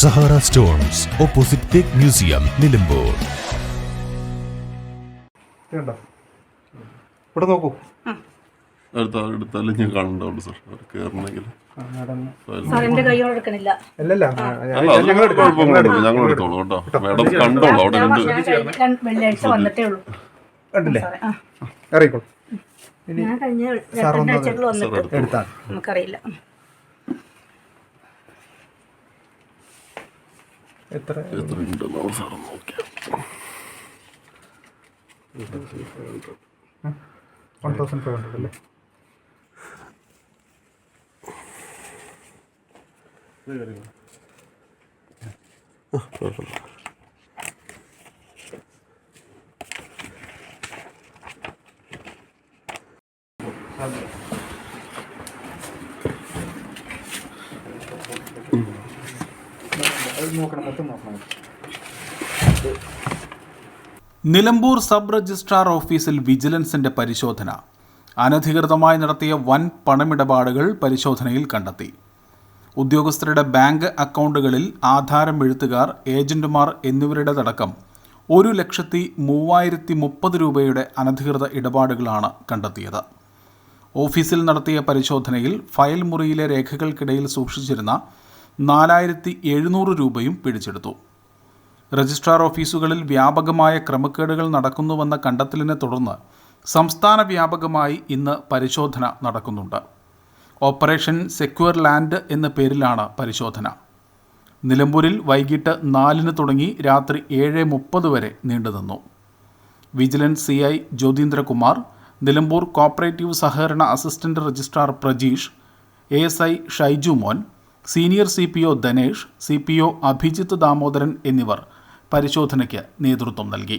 Sahara stones opposite teak museum Nilambur. ഇവിടെ നോക്കൂ. അടുത്ത എടുത്താലും ഞാൻ കാണണ്ടാവുള്ളൂ സാർ. കയറണമെങ്കിൽ ഞങ്ങൾ എടുത്തോളൂ കേട്ടോ. മാഡം കണ്ടോളൂ അവിടെ കഴിഞ്ഞ കണ്ടില്ലേ? ഇറങ്ങിക്കോളൂ. കഴിഞ്ഞ നമുക്കറിയില്ല. എത്ര? എത്ര ഉണ്ടെന്നാണ് സാർ നോക്കിയാൽ വൺ തൗസൻഡ് ഫൈവ് ഹൺഡ്രഡ് അല്ലേ? നോക്കണം മൊത്തം നോക്കണം. നിലമ്പൂർ സബ് രജിസ്ട്രാർ ഓഫീസിൽ വിജിലൻസിന്റെ പരിശോധന. അനധികൃതമായി നടത്തിയ വൻ പണമിടപാടുകൾ പരിശോധനയിൽ കണ്ടെത്തി. ഉദ്യോഗസ്ഥരുടെ ബാങ്ക് അക്കൗണ്ടുകളിൽ ആധാരം എഴുത്തുകാർ ഏജന്റുമാർ എന്നിവരുടേതടക്കം ഒരു ലക്ഷത്തി മൂവായിരത്തി മുപ്പത് രൂപയുടെ അനധികൃത ഇടപാടുകളാണ് കണ്ടെത്തിയത്. ഓഫീസിൽ നടത്തിയ പരിശോധനയിൽ ഫയൽ മുറിയിലെ രേഖകൾക്കിടയിൽ സൂക്ഷിച്ചിരുന്ന നാലായിരത്തി എഴുന്നൂറ് രൂപയും പിടിച്ചെടുത്തു. രജിസ്ട്രാർ ഓഫീസുകളിൽ വ്യാപകമായ ക്രമക്കേടുകൾ നടക്കുന്നുവെന്ന കണ്ടെത്തലിനെ തുടർന്ന് സംസ്ഥാന വ്യാപകമായി ഇന്ന് പരിശോധന നടക്കുന്നുണ്ട്. ഓപ്പറേഷൻ സെക്യൂർ ലാൻഡ് എന്ന പേരിലാണ് പരിശോധന. നിലമ്പൂരിൽ വൈകിട്ട് നാലിന് തുടങ്ങി രാത്രി ഏഴ് മുപ്പത് വരെ നീണ്ടുനിന്നു. Vigilance C I Jyothindrakumar Nilambur cooperative സഹകരണ assistant registrar Prajeesh A S I Shaijumon senior C P O Dhanesh C P O Abhijith Damodaran എന്നിവർ പരിശോധനയ്ക്ക് നേതൃത്വം നൽകി.